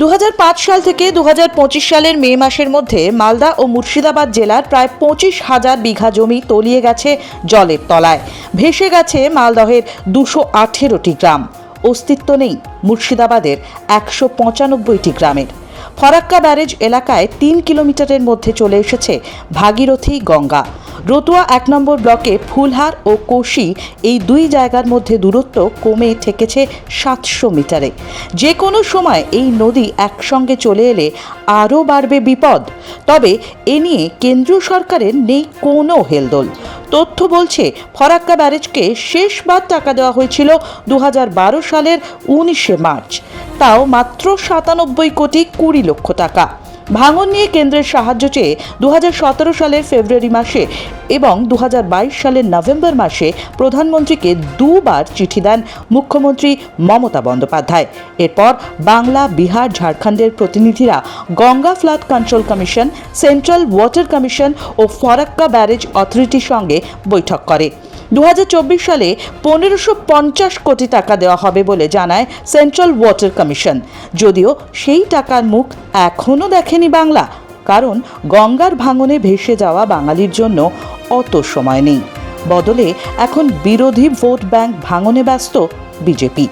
দু হাজার পাঁচ সাল থেকে দু হাজার পঁচিশ সালের মে মাসের মধ্যে মালদা ও মুর্শিদাবাদ জেলার প্রায় পঁচিশ হাজার বিঘা জমি তলিয়ে গেছে জলের তলায়। ভেসে গেছে মালদহের দুশো আঠেরোটি গ্রাম। অস্তিত্ব নেই মুর্শিদাবাদের একশো পঁচানব্বইটি গ্রামের। ফরাক্কা ব্যারেজ এলাকায় তিন কিলোমিটারের মধ্যে চলে এসেছে ভাগীরথী গঙ্গা। রতুয়া এক নম্বর ব্লকে ফুলহার ও কোশি এই দুই জায়গার মধ্যে দূরত্ব কমে ঠেকেছে সাতশো মিটারে। যে কোনো সময় এই নদী একসঙ্গে চলে এলে আরও বাড়বে বিপদ। তবে এ নিয়ে কেন্দ্রীয় সরকারের নেই কোনো হেলদোল। তথ্য বলছে, ফরাক্কা ব্যারেজকে শেষবার টাকা দেওয়া হয়েছিল দু হাজার বারো সালের উনিশে মার্চ। তাও মাত্র সাতানব্বই কোটি কুড়ি লক্ষ টাকা। ভাঙন নিয়ে কেন্দ্রের সাহায্য চেয়ে দু হাজার সতেরো সালের ফেব্রুয়ারি মাসে এবং দু হাজার বাইশ সালের নভেম্বর মাসে প্রধানমন্ত্রীকে দুবার চিঠি দেন মুখ্যমন্ত্রী মমতা বন্দ্যোপাধ্যায়। এরপর বাংলা, বিহার, ঝাড়খণ্ডের প্রতিনিধিরা Ganga flood control commission, central water commission ও ফরাক্কা ব্যারেজ অথরিটির সঙ্গে বৈঠক করে। দু হাজার চব্বিশ সালে পনেরোশো পঞ্চাশ কোটি টাকা দেওয়া হবে বলে জানায় সেন্ট্রাল ওয়াটার কমিশন। যদিও সেই টাকার মুখ এখনও দেখেনি বাংলা, কারণ গঙ্গার ভাঙনে ভেসে যাওয়া বাঙালির জন্য অত সময় নেই। বদলে এখন বিরোধী ভোট ব্যাংক ভাঙনে ব্যস্ত বিজেপি।